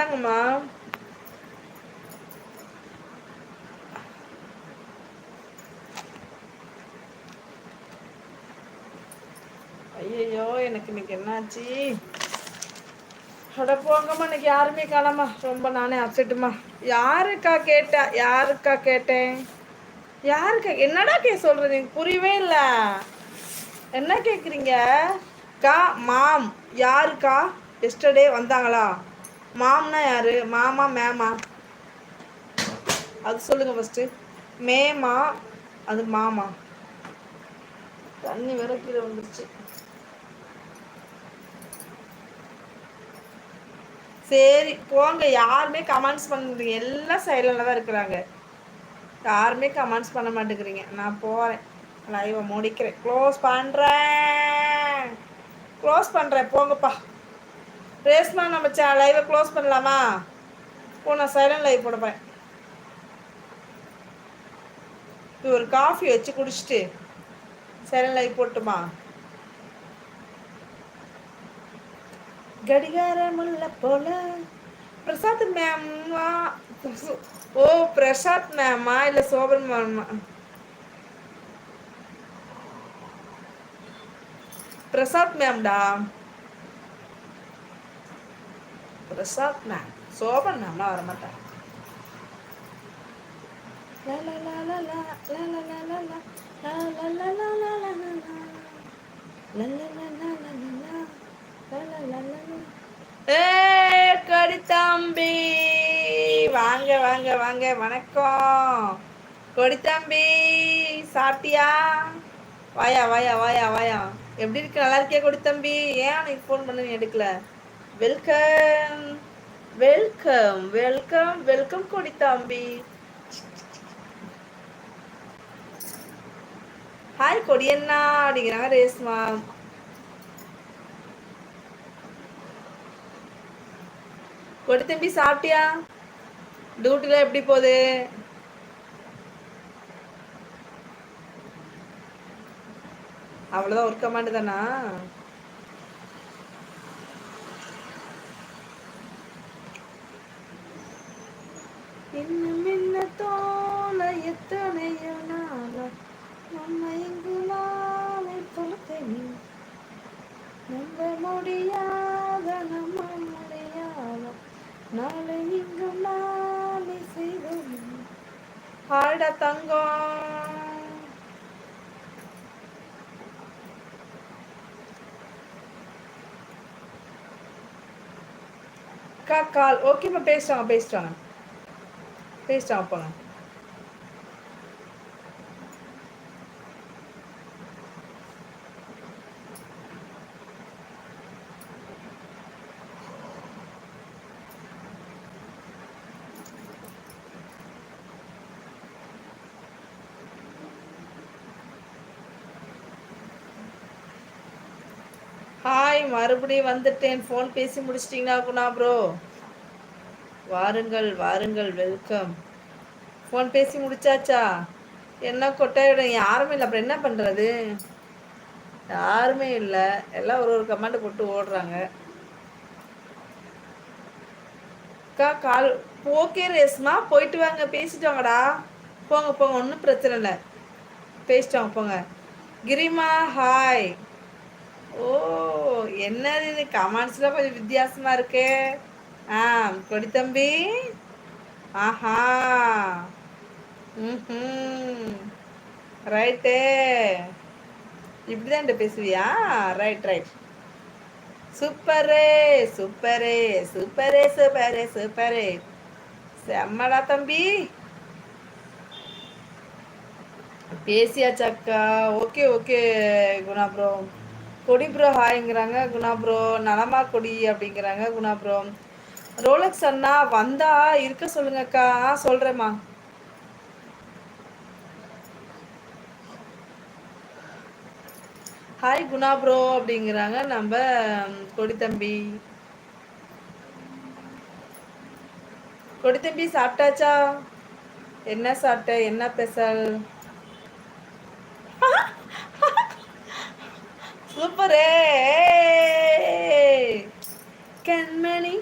இந்தாங்கம்மா ஐயோ எனக்கு இன்னைக்கு என்னாச்சு? அட போங்கம்மா இன்னைக்கு யாருமே காணாமா. ரொம்ப நானே அப்செட்டுமா யாருக்கா கேட்டா? யாருக்கா கேட்டேன்? யாருக்கா? என்னடா கே சொல்றது? எனக்கு புரியவே இல்லை. என்ன கேட்குறீங்க கா மாம். யாருக்கா? எஸ்டர்டே வந்தாங்களா? மாம்னா யாரு? மாமா மேமா அது சொல்லுங்க ஃபஸ்ட்டு மேமா அது மாமா. தண்ணி வேற கீழே வந்துருச்சு சரி போங்க. யாருமே கமெண்ட்ஸ் பண்ணுறீங்க எல்லாம் சைலண்டில் தான் இருக்கிறாங்க. யாருமே கமெண்ட்ஸ் பண்ண மாட்டேங்கிறீங்க. நான் போகிறேன் லைவை முடிக்கிறேன். க்ளோஸ் பண்ணுறேன் க்ளோஸ் பண்ணுறேன் போங்கப்பா. ரேஸ்மா நம்ம சே லைவை க்ளோஸ் பண்ணலாமா? போ நான் சைலண்ட் லைவ் போடுவேன் இப்போ ஒரு காஃபி வச்சு குடிச்சிட்டு சைலண்ட் லைவ் போட்டுமா? கடிகாரமுள்ள போல. பிரசாத் மேம்மா ஓ பிரசாத் மேமா இல்லை சோபன் மேமா Prasad மேம்டா la Shoban la la கொடித்தம்பி வாங்க வாங்க வாங்க வணக்கம் கொடித்தம்பி சாப்பிட்டியா வாயா வாயா வாயா வாயா எப்படி இருக்கு நல்லா இருக்கியா கொடித்தம்பி ஏன் உனக்கு ஃபோன் பண்ண எடுக்கல வெல்கம் வெல்கம் வெல்கம் வெல்கம் கொடி தம்பி ஹாய் கொடியண்ணா அப்படிங்கிறாங்க ரேஸ்மா கொடி தம்பி சாப்பிட்டியா? டியூட்டில எப்படி போகுது? அவ்வளோதான் ஒர்க்க கமாண்டு தானா? இன்னும் என்ன தோல எத்தனையோ நாள நம்ம இங்கு நாளை தொலைத்தனி நம்ப முடியாத நம்ம முடியாத? நாளை இங்கும் நாளை செய்தோம் ஹாய்டா தங்கம் கால் ஓகேம்மா பேசிட்டாங்க பேசிட்டாங்க பேசிட்டாங்க போங்க ஹாய் மறுபடியும் வந்துட்டேன். ஃபோன் பேசி முடிச்சிட்டிங்களா குணா ப்ரோ வாருங்கள் வாருங்கள் வெல்கம் ஃபோன் பேசி முடிச்சாச்சா? என்ன கொட்டாயிட யாருமே இல்லை. அப்புறம் என்ன பண்ணுறது யாருமே இல்லை. எல்லாம் ஒரு ஒரு கமெண்ட் போட்டு ஓடுறாங்க. அக்கா கால் ஓகே ரேஸ்மா போயிட்டு வாங்க. பேசிட்டு வாங்கடா. போங்க போங்க. ஒன்றும் பிரச்சனை இல்லை. பேசிட்டு வாங்க போங்க. கிரிமா ஹாய் ஓ என்னது இது? கமெண்ட்ஸ்லாம் கொஞ்சம் வித்தியாசமாக இருக்கே. ஆ கொடி தம்பி. ஆஹா. ம் ரைட்டு இப்படிதான் பேசுவியா? Right right super super super super super செம்மடா தம்பி. பேசியாச்சாக்கா ஓகே ஓகே குணா ப்ரோ கொடி ப்ரோ ஹாய்ங்கிறாங்க குணா ப்ரோ நலமா கொடி அப்படிங்கிறாங்க. குணா ப்ரோ ரோலக்ஸ் அண்ணா வந்தா இருக்க சொல்லுங்கக்கா. சொல்றேம்மா. ஹாய் குணா ப்ரோ அப்படிங்கிறாங்க. நம்ம கொடி தம்பி. கொடி தம்பி சாப்பிட்டாச்சா? என்ன சாப்பிட்ட? என்ன பெசல் சூப்பரே! கண்மணி